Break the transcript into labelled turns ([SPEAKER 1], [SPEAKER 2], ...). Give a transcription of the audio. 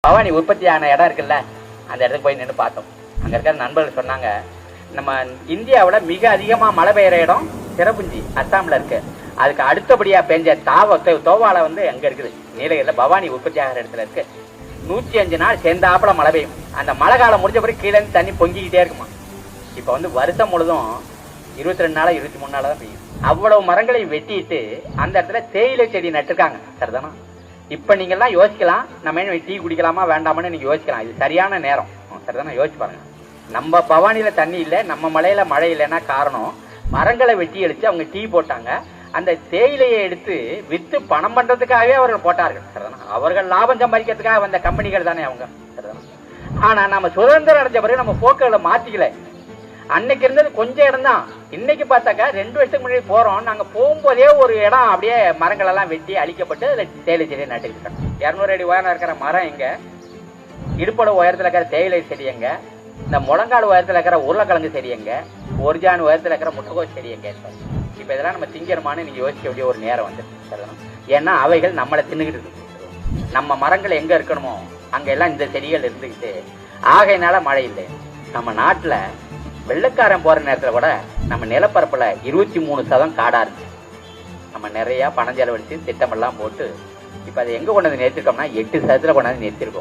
[SPEAKER 1] பவானி உற்பத்தியான இடம் இருக்குல்ல அந்த இடத்துக்கு போய் நின்று பார்த்தோம். அங்க இருக்கிற நண்பர்கள் சொன்னாங்க நம்ம இந்தியாவில் மிக அதிகமா மழை பெய்கிற இடம் சிறப்புஞ்சி அஸ்ஸாம்ல இருக்கு. அதுக்கு அடுத்தபடியா பெஞ்ச தாவ தோ- தோவால வந்து எங்கே இருக்குது. நீலகிரியில் பவானி உற்பத்தி ஆகிற இடத்துல இருக்கு. நூற்றி அஞ்சு நாள் சேர்ந்தாப்புல மழை பெய்யும். அந்த மழை காலம் முடிஞ்ச பிறகு கீழே இருந்து தண்ணி பொங்கிக்கிட்டே இருக்குமா? இப்போ வந்து வருஷம் முழுதும் இருபத்தி ரெண்டு நாளா இருபத்தி மூணு நாளா தான் பெய்யும். அவ்வளவு மரங்களையும் வெட்டிட்டு அந்த இடத்துல தேயிலை செடி நட்டுருக்காங்க. சரிதானா? இப்போ நீங்கள்லாம் யோசிக்கலாம் நம்ம என்ன டீ குடிக்கலாமா வேண்டாமான்னு நீங்கள் யோசிக்கலாம். இது சரியான நேரம். சரிதானே யோசிச்சு பாருங்க. நம்ம பவானியில் தண்ணி இல்லை நம்ம மலையில் மழை இல்லைன்னா காரணம் மரங்களை வெட்டி அழிச்சு அவங்க டீ போட்டாங்க. அந்த தேயிலையை எடுத்து விற்று பணம் பண்ணுறதுக்காகவே அவர்கள் போட்டார்கள். சரிதானா? அவர்கள் லாபம் சம்பாதிக்கிறதுக்காக வந்த கம்பெனிகள் தானே அவங்க. சரிதானா? ஆனால் நம்ம சுதந்திரம் அடைஞ்ச பிறகு நம்ம போக்குகளை மாற்றிக்கல அன்னைக்கு இருந்தது கொஞ்சம் இடம் தான் இன்னைக்கு பார்த்தாக்கா ரெண்டு வருஷத்துக்கு முன்னாடி போறோம். நாங்க போகும்போதே ஒரு இடம் அப்படியே மரங்கள் எல்லாம் வெட்டி அழிக்கப்பட்டு அதுல தேயிலை செடியை நட்டுக்கிட்டோம். இரநூறு அடி உயரம் இருக்கிற மரம் எங்க? இடுப்பட உயரத்துல இருக்கிற தேயிலை செடி எங்க? இந்த முழங்கால் உயரத்துல இருக்கிற உருளைக்கிழங்கு செடி எங்க? ஒரு ஜான் உயரத்துல இருக்கிற முட்டைகோஸ் செடி எங்க? இப்ப இதெல்லாம் நம்ம திங்கிறமானு நீங்க யோசிக்க வேண்டிய ஒரு நேரம் வந்து ஏன்னா அவைகள் நம்மளை தின்னுகிட்டு இருக்கு. நம்ம மரங்கள் எங்க இருக்கணுமோ அங்க எல்லாம் இந்த செடிகள் இருந்துகிட்டு ஆகையினால மழை இல்லை. நம்ம நாட்டுல வெள்ளக்காரன் போற நேரத்துல கூட நம்ம நிலப்பரப்புல இருபத்தி மூணு சதம் காடா இருந்துச்சு நம்ம நிறைய பணம் செலவழிச்சு திட்டமெல்லாம் போட்டு இப்ப அதை எங்க கொண்டு வந்து நிறுத்திருக்கோம்னா எட்டு சதத்துல கொண்டாந்து நிறுத்திருக்கோம்.